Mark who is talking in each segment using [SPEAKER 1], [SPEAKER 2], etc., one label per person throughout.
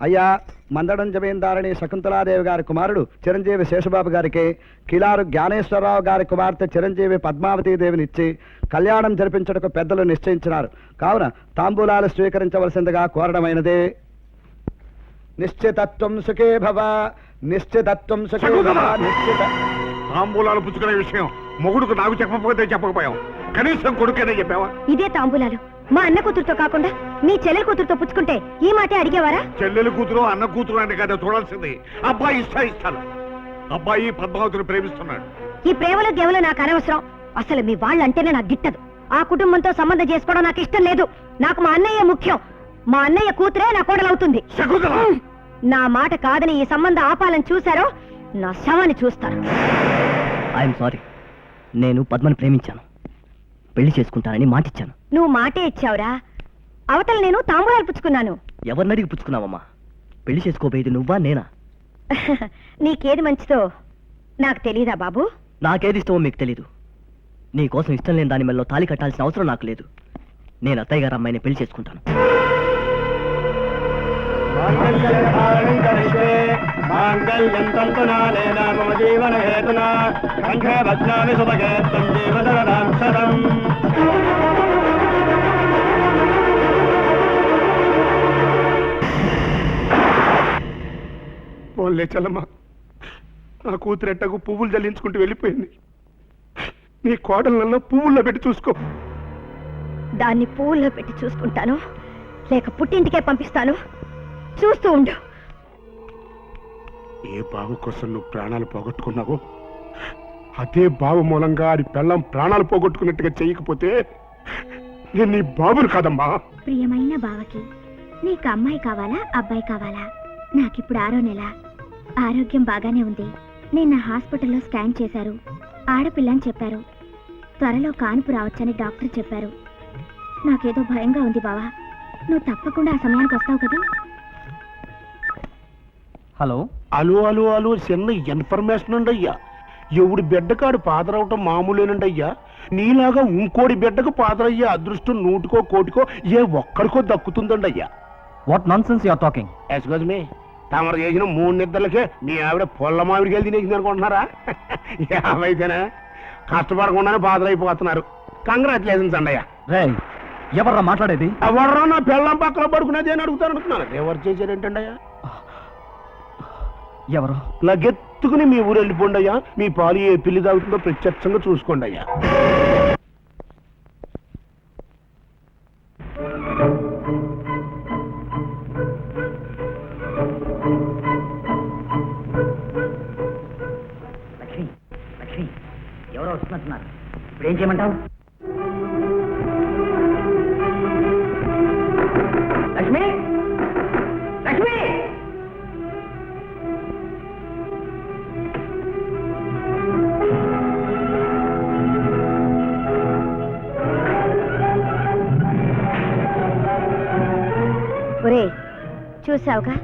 [SPEAKER 1] అయ్యా మందడం జమీందారణి శకుంతలాదేవి గారి కుమారుడు చిరంజీవి శేషబాబు గారికి కిలారు జ్ఞానేశ్వరరావు గారి కుమార్తె చిరంజీవి పద్మావతీదేవిని ఇచ్చి కళ్యాణం జరిపించుటకు పెద్దలు నిశ్చయించినారు. కావున తాంబూలాలు స్వీకరించవలసిందిగా కోరడమైనదే. నిశ్చితత్వం సుఖే భవ నిశ్చితత్వం సుఖే భవ నిశ్చిత
[SPEAKER 2] తాంబూలాలు పుచ్చుకునే విషయం మొగుడుకు నాకు చెప్పకపోతే చెప్పకపోయాం కనీసం కొడుకేనే చెప్పావా?
[SPEAKER 3] ఇదే తాంబూలాలు. మా అన్న కూతురుతో కాకుండా మీ చెల్లెల కూతురుతో పుచ్చుకుంటే ఈ మాటే అడిగేవారా?
[SPEAKER 2] చెల్లెలు కూతురు అన్న కూతురు అంటే కదా చూడాల్సింది. అబ్బాయి ఇష్టా ఇస్తాను అబ్బాయి పద్మావతిని ప్రేమిస్తున్నాడు.
[SPEAKER 3] ఈ ప్రేమలో గేవలో నాకు అనవసరం. అసలు మీ వాళ్ళంటేనే నాకు గిట్టదు. ఆ కుటుంబంతో సంబంధం చేసుకోవడం నాకు ఇష్టం లేదు. నాకు మా అన్నయ్య ముఖ్యం. మా అన్నయ్య కూతురే నా కోడలవుతుంది.
[SPEAKER 2] శకుంతల.
[SPEAKER 3] నా మాట కాదని ఈ సంబంధం ఆపాలని చూశారో నా శవాన్ని చూస్తారు.
[SPEAKER 4] I'm sorry. నేను పద్మని ప్రేమించాను. పెళ్ళి చేసుకుంటానని మాటిచ్చాను.
[SPEAKER 3] నువ్వు మాటే ఇచ్చావురా. అవతల నేను తాంబూలాలు పుచ్చుకున్నాను.
[SPEAKER 4] ఎవరిని అడిగి పుచ్చుకున్నావమ్మా? పెళ్ళి చేసుకోబోయేది నువ్వా నేనా?
[SPEAKER 3] నీకేది మంచిదో నాకు తెలీదా బాబు?
[SPEAKER 4] నాకేది ఇష్టమో మీకు తెలీదు. నీ కోసం ఇష్టం లేని దాని మెల్లో తాళి కట్టాల్సిన అవసరం నాకు లేదు. నేను అత్తయ్య గారు అమ్మాయిని పెళ్ళి చేసుకుంటాను.
[SPEAKER 1] మాంగళ్యం తంతునానేన మమ జీవన హేతున? కంఠే
[SPEAKER 2] పోన్లే చల్లమ్మ. నా కూతురు ఎట్టకు పువ్వులు జల్లించుకుంటూ వెళ్ళిపోయింది. నీ కోడళ్ళల్లో పువ్వుల్లో పెట్టి చూసుకో.
[SPEAKER 3] దాన్ని పూల్లో పెట్టి చూసుకుంటాను. లేక పుట్టింటికే పంపిస్తాను. చూస్తూ ఉండు.
[SPEAKER 2] ఏ బావు కోసం నువ్వు ప్రాణాలు పోగొట్టుకున్నావో? అదే బావు మూలంగా ఆడి పెళ్ళం ప్రాణాలు పోగొట్టుకున్నట్టుగా చేయకపోతే నేను నీ బాబును కాదమ్మా.
[SPEAKER 3] ప్రియమైన బావకి నీకు అమ్మాయి కావాలా అబ్బాయి కావాలా? నాకిప్పుడు ఆరో నెల. ఆరోగ్యం బాగానే ఉంది. నిన్న హాస్పిటల్లో స్కాన్ చేశారు. ఆడపిల్ల అని చెప్పారు. త్వరలో కాన్పు రావచ్చని డాక్టర్ చెప్పారు. నాకేదో భయంగా ఉంది బావా. నువ్వు తప్పకుండా ఆ సమయానికి వస్తావు కదా?
[SPEAKER 4] హలో?
[SPEAKER 5] అలు అలు అలు చిన్న ఇన్ఫర్మేషన్ అండి అయ్యా ఎవడి బిడ్డకాడు పాదరవటం మామూలేనండి అయ్యా నీలాగా ఇంకోడి బిడ్డకు పాదరయ్యే అదృష్టం నూటికో కోటికో ఏ ఒక్కడికో దక్కుతుందండి అయ్యా
[SPEAKER 4] what nonsense you're talking
[SPEAKER 5] excuse me తమరు చేసిన మూడు నిద్రలకే మీ ఆవిడ పొల్ల మామిడికాయలు తినేసింది అనుకుంటున్నారా? ఏమైతేనే? కష్టపడకుండానే పాదరైపోతున్నారు కంగ్రాచులేషన్స్ అండి అయ్యా
[SPEAKER 4] రే ఎవర్రా మాట్లాడేది?
[SPEAKER 5] ఎవరో నా పెళ్ళం పక్కన పడుకునేది అని అడుగుతాను అనుకున్నాను. ఎవరు చేశారేంటండి అయ్యా
[SPEAKER 4] ఎవరు?
[SPEAKER 5] లగెత్తుకుని మీ ఊరు వెళ్ళిపోండి అయ్యా. మీ పాలు ఏ పిల్లి తాగుతుందో ప్రత్యక్షంగా చూసుకోండి అయ్యా.
[SPEAKER 4] చేసుకుంటున్నారు ఇప్పుడు ఏం చేయమంటావు? లక్ష్మి? లక్ష్మి?
[SPEAKER 3] ఒరే చూసావుగా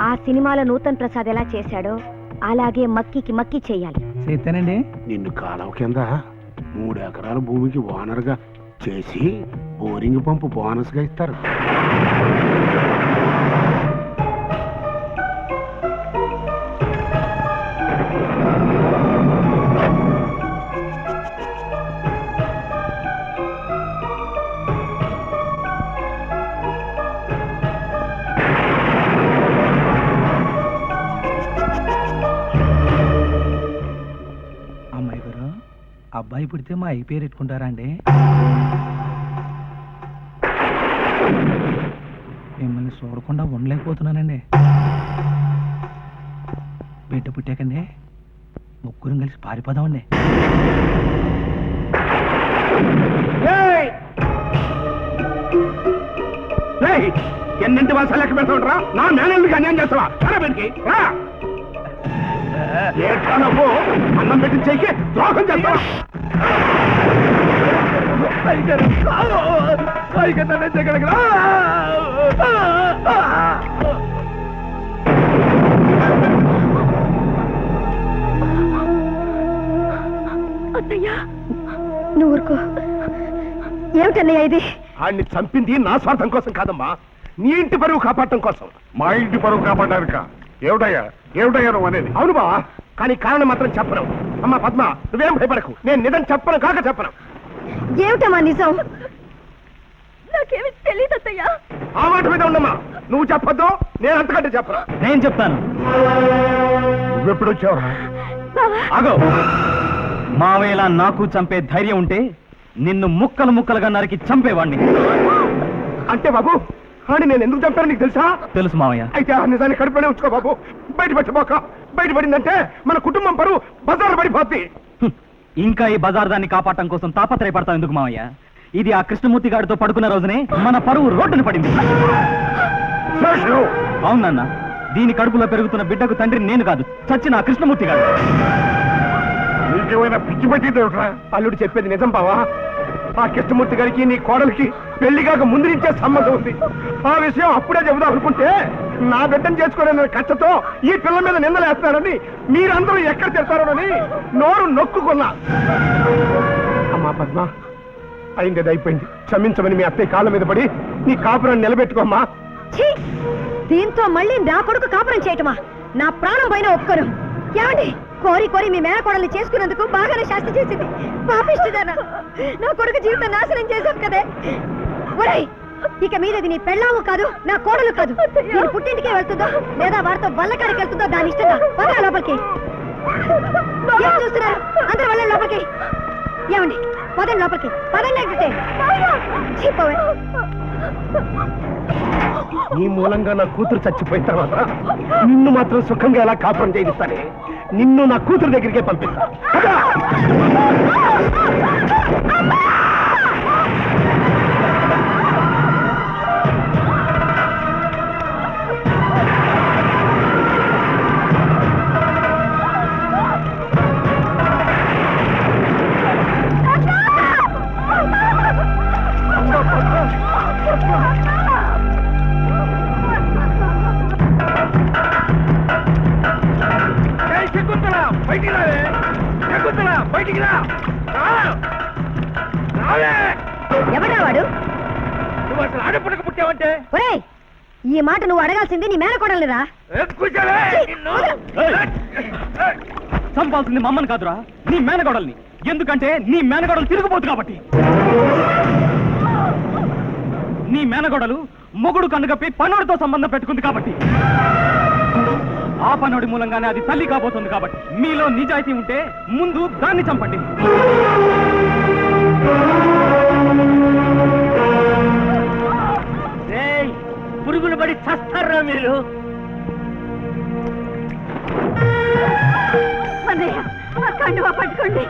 [SPEAKER 3] ఆ సినిమాలో నూతన్ ప్రసాద్ ఎలా చేశాడో అలాగే మక్కికి మక్కి చెయ్యాలి
[SPEAKER 6] చేస్తానండి
[SPEAKER 5] నిన్ను కాలం కింద మూడు ఎకరాల భూమికి ఓనర్గా చేసి బోరింగ్ పంపు బోనస్గా ఇస్తారు.
[SPEAKER 6] అబ్బాయి పుడితే మా అయ్యి పేరు పెట్టుకుంటారా అండి? మిమ్మల్ని చూడకుండా ఉండలేకపోతున్నానండి. బిడ్డ పుట్టాకండి. ముగ్గురం కలిసి పారిపోదామండి.
[SPEAKER 5] ఎన్నింటి వాసాలు లెక్క పెడతా ఉంటారా నా మేనల్ని అన్యాయం చేస్తావా? రా బయటికి రా! ఏట్లా అన్నం పెట్టించేకి ద్రోహం చేస్తావా?
[SPEAKER 3] అత్తయ్యా నువ్వు ఊరుకో. ఏమిటన్నయ్య ఇది?
[SPEAKER 5] ఆడిని చంపింది నా స్వార్థం కోసం కాదమ్మా.
[SPEAKER 7] నీ ఇంటి పరువు కాపాడటం కోసం.
[SPEAKER 2] మా ఇంటి పరువు కాపాడారుక ఏమిటయ్యా? ఏమిటయ్యా నువ్వు అనేది?
[SPEAKER 7] అవును బావా కానీ కారణం మాత్రం చెప్పను అమ్మా పద్మ నువ్వేం భయపడకు. నేను నిజం చెప్పను కాక చెప్పను.
[SPEAKER 3] ఏమిటమ్మా నిజం? నాకేమి తెలియదు అత్తయ్యా.
[SPEAKER 7] ఆ మాట మీద ఉండమ్మా. నువ్వు చెప్పొద్దు నేను అంతకంటే చెప్పను.
[SPEAKER 8] నేను చెప్తాను.
[SPEAKER 2] నువ్వెప్పుడు వచ్చావురా?
[SPEAKER 8] అగో మావేలా నాకు చంపే ధైర్యం ఉంటే నిన్ను ముక్కలు ముక్కలుగా నరికి చంపేవాణ్ణి.
[SPEAKER 7] అంటే బాబు అని నేను ఎందుకు చంపాను నీకు తెలుసా?
[SPEAKER 8] తెలుసు మావయ్య.
[SPEAKER 7] అయితే ఆ నిజాన్ని కడుపులోనే ఉంచుకో బాబు. బయట పెట్టబోక బయట పడిందంటే మన కుటుంబం పరువు బజారు పడిపోద్ది.
[SPEAKER 8] ఇంకా ఈ బజార్ దాన్ని కాపాడటం కోసం తాపత్రయపడతాం ఎందుకు మావయ్య? ఇది ఆ కృష్ణమూర్తి గారితో పడుకున్న రోజునే మన పరువు రోడ్డున పడింది! అవునన్న దీని కడుపులో పెరుగుతున్న బిడ్డకు తండ్రి నేను కాదు చచ్చిన ఆ కృష్ణమూర్తి గారు.
[SPEAKER 2] నీకేమైనా పిచ్చి పట్టింది ఏమిట్రా?
[SPEAKER 7] అల్లుడు చెప్పేది నిజం బావా. ఆ కృష్ణమూర్తి గారికి నీ కోడలికి పెళ్ళి కాక ముందు నుంచే సంబంధం ఉంది. ఆ విషయం అప్పుడే చెబుదాం అనుకుంటే నా బిడ్డను చేసుకోలేని కచ్చతో ఈ పిల్ల మీద నిందలేస్తున్నారని మీరందరూ ఎక్కడ తిడతారోనని నోరు నొక్కుకున్నా. అమ్మా పద్మ అయింది అది అయిపోయింది. క్షమించమని మీ అత్తయ్య కాళ్ళ మీద పడి నీ కాపురాన్ని నిలబెట్టుకోమ్మా.
[SPEAKER 3] ఛీ! దీంతో మళ్ళీ నా కొడుకు కాపురం చేయటమా? నా ప్రాణం పైన ఒక్కరు. ఏమండి? కోరి కోరి మీ మేనకోడల్ని చేసుకున్నందుకు బాగానే శాస్తి చేసింది. పాపిస్తుందన్న నా కొడుకు జీవితం నాశనం చేశావు కదే. ఒరేయ్ ఇక మీదది నీ పెళ్ళాము కాదు నా కోడలు కాదు. నేను పుట్టింటికే వెళ్తుందో లేదా వారితో బల్లకాడికి వెళ్తుందో దాని ఇష్టంగా. పదరా లోపలికి. ఏం చూస్తున్నారు? అందరూ వెళ్ళండి లోపలికి. ఏమండి? పదండి లోపలికి. పదండి అంటే చెప్పవే
[SPEAKER 7] నీ మూలంగా నా కూతురు చచ్చిపోయిన తర్వాత నిన్ను మాత్రం సుఖంగా ఎలా కాపురం చేయిస్తానే? నిన్ను నా కూతురు దగ్గరికే పంపిస్తా. పద!
[SPEAKER 3] ఎవడా వాడు? ఒరేయ్ ఈ మాట నువ్వు అడగాల్సింది నీ మేనకోడల్ని రా
[SPEAKER 8] చంపాల్సింది మమ్మల్ని కాదురా నీ మేనగోడల్ని ఎందుకంటే నీ మేనగోడలు తిరుగుపోతు కాబట్టి. నీ మేనగోడలు మొగుడు కన్నుగప్పి పనోడితో సంబంధం పెట్టుకుంది కాబట్టి. ఆ పనోడి మూలంగానే అది తల్లి కాబోతుంది కాబట్టి మీలో నిజాయితీ ఉంటే ముందు దాన్ని చంపండి. పురుగులు పడి చస్తారా మీరు?
[SPEAKER 3] కండువా పట్టుకోండి.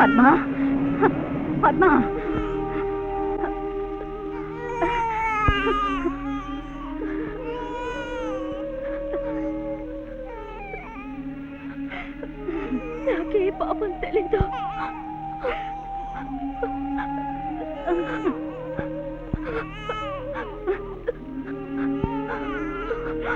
[SPEAKER 3] పద్మ? పద్మ? నాకే పాపం తెలీదు.